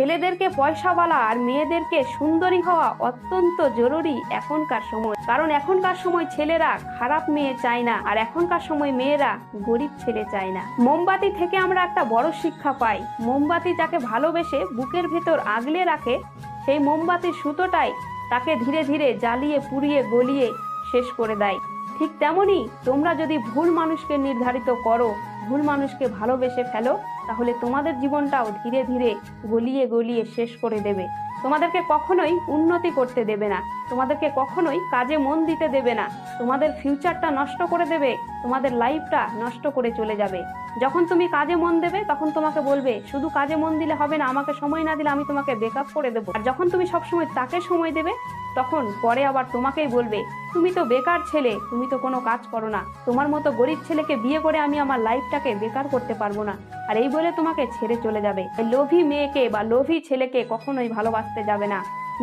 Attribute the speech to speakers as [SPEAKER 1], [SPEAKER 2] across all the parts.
[SPEAKER 1] ছেলেদেরকে পয়সাওয়ালা আর মেয়েদেরকে সুন্দরী হওয়া অত্যন্ত জরুরি এখনকার সময়। কারণ এখনকার সময় ছেলেরা খারাপ মেয়ে চায় না, আর এখনকার সময় মেয়েরা গরিব ছেলে চায় না। মোমবাতি থেকে আমরা একটা বড় শিক্ষা পাই। মোমবাতি যাকে ভালোবেসে বুকের ভেতর আগলে রাখে, সেই মোমবাতির সুতোটাই তাকে ধীরে ধীরে জ্বালিয়ে, পুড়িয়ে, গলিয়ে শেষ করে দেয়। ঠিক তেমনই তোমরা যদি ভুল মানুষকে নির্ধারিত করো ভুল মানুষকে ভালোবেসে ফেলো, তাহলে তোমাদের জীবনটাও ধীরে ধীরে গলিয়ে গলিয়ে শেষ করে দেবে। তোমাদেরকে কখনোই উন্নতি করতে দেবে না। তোমাদেরকে কখনোই কাজে মন দিতে দেবে না। তোমাদের ফিউচারটা নষ্ট করে দেবে, তোমাদের লাইফটা নষ্ট করে চলে যাবে। যখন তুমি কাজে মন দেবে, তখন তোমাকে বলবে, শুধু কাজে মন দিলে হবে না, আমাকে সময় না দিলে আমি তোমাকে বেকআপ করে দেবো। আর যখন তুমি সবসময় তাকে সময় দেবে, তখন পরে আবার তোমাকেই বলবে, তুমি তো বেকার ছেলে, তুমি তো কোনো কাজ করো না। তোমার মতো গরিব ছেলেকে বিয়ে করে আমি আমার লাইফটাকে বেকার করতে পারব না। আর এই বলে তোমাকে ছেড়ে চলে যাবে। লোভী মেয়েকে বা লোভী ছেলেকে কখনোই ভালোবাসতে যাবে না।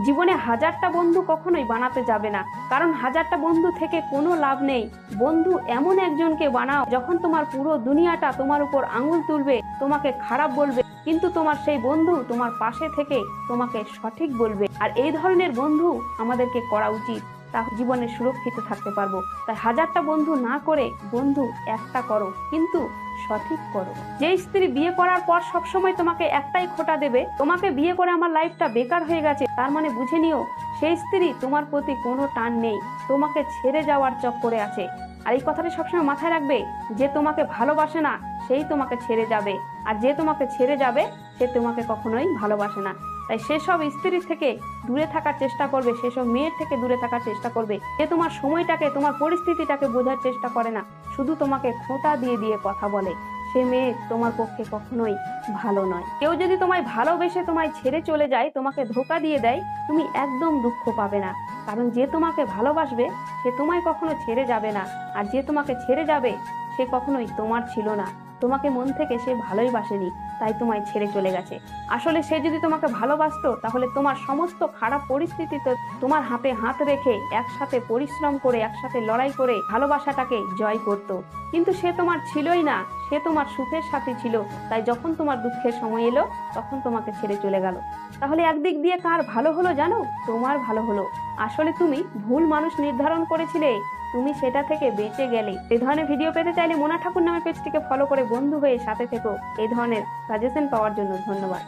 [SPEAKER 1] জীবনে হাজারটা বন্ধু কখনোই বানাতে যাবে না। কারণ হাজারটা বন্ধু থেকে কোনো লাভ নেই। বন্ধু এমন একজনকে বানাও, যখন তোমার পুরো দুনিয়াটা তোমার উপর আঙুল তুলবে, তোমাকে খারাপ বলবে। কিন্তু তোমার সেই বন্ধু তোমার পাশে থেকে তোমাকে সঠিক বলবে। আর এই ধরনের বন্ধু আমাদেরকে করা উচিত। তা জীবনে সুরক্ষিত থাকতে পারব। তাই হাজারটা বন্ধু না করে বন্ধু একটা করো, কিন্তু সঠিক করো। যে স্ত্রী বিয়ে করার পর সবসময় তোমাকে একটাই খোটা দেবে, তোমাকে বিয়ে করে আমার লাইফটা বেকার হয়ে গেছে, তার মানে বুঝে নিও, সেই স্ত্রী তোমার প্রতি কোনো টান নেই, তোমাকে ছেড়ে যাওয়ার চক্করে আছে। আর এই কথাটা সবসময় মাথায় রাখবে, যে তোমাকে ভালোবাসে না, সেই তোমাকে ছেড়ে যাবে। আর যে তোমাকে ছেড়ে যাবে, সে তোমাকে কখনোই ভালোবাসে না। তাই সেসব স্ত্রীর থেকে দূরে থাকার চেষ্টা করবে, সেসব মেয়ের থেকে দূরে থাকার চেষ্টা করবে। যে তোমার সময়টাকে, তোমার পরিস্থিতিটাকে বোঝার চেষ্টা করে না। শুধু তোমাকে খোঁটা দিয়ে দিয়ে কথা বলে। সে মেয়ে তোমার পক্ষে কখনোই ভালো নয়। কেউ যদি তোমায় ভালোবেসে তোমায় ছেড়ে চলে যায়, তোমাকে ধোকা দিয়ে দেয়, তুমি একদম দুঃখ পাবে না। কারণ যে তোমাকে ভালোবাসবে, সে তোমায় কখনো ছেড়ে যাবে না। আর যে তোমাকে ছেড়ে যাবে, সে কখনোই তোমার ছিল না। তোমাকে মন থেকে সে ভালোই বাসেনি, তাই তোমায় ছেড়ে চলে গেছে। আসলে সে যদি তোমাকে ভালোবাসতো, তাহলে তোমার সমস্ত খারাপ পরিস্থিতিতে তোমার হাতে হাত রেখে একসাথে পরিশ্রম করে, একসাথে লড়াই করে ভালোবাসাটাকে জয় করত। কিন্তু সে তোমার ছিলই না, সে তোমার সুখের সাথে ছিল। তাই যখন তোমার দুঃখের সময় এলো, তখন তোমাকে ছেড়ে চলে গেল। তাহলে একদিক দিয়ে কার ভালো হলো জানো? তোমার ভালো হলো। আসলে তুমি ভুল মানুষ নির্ধারণ করেছিলে তুমি সেটা থেকে বেঁচে গেলে। এই ধরনের ভিডিও পেতে চাইলে মোনা ঠাকুর নামের পেজটিকে ফলো করে বন্ধু হয়ে সাথে থেকো। এই ধরনের সাজেশন পাওয়ার জন্য ধন্যবাদ।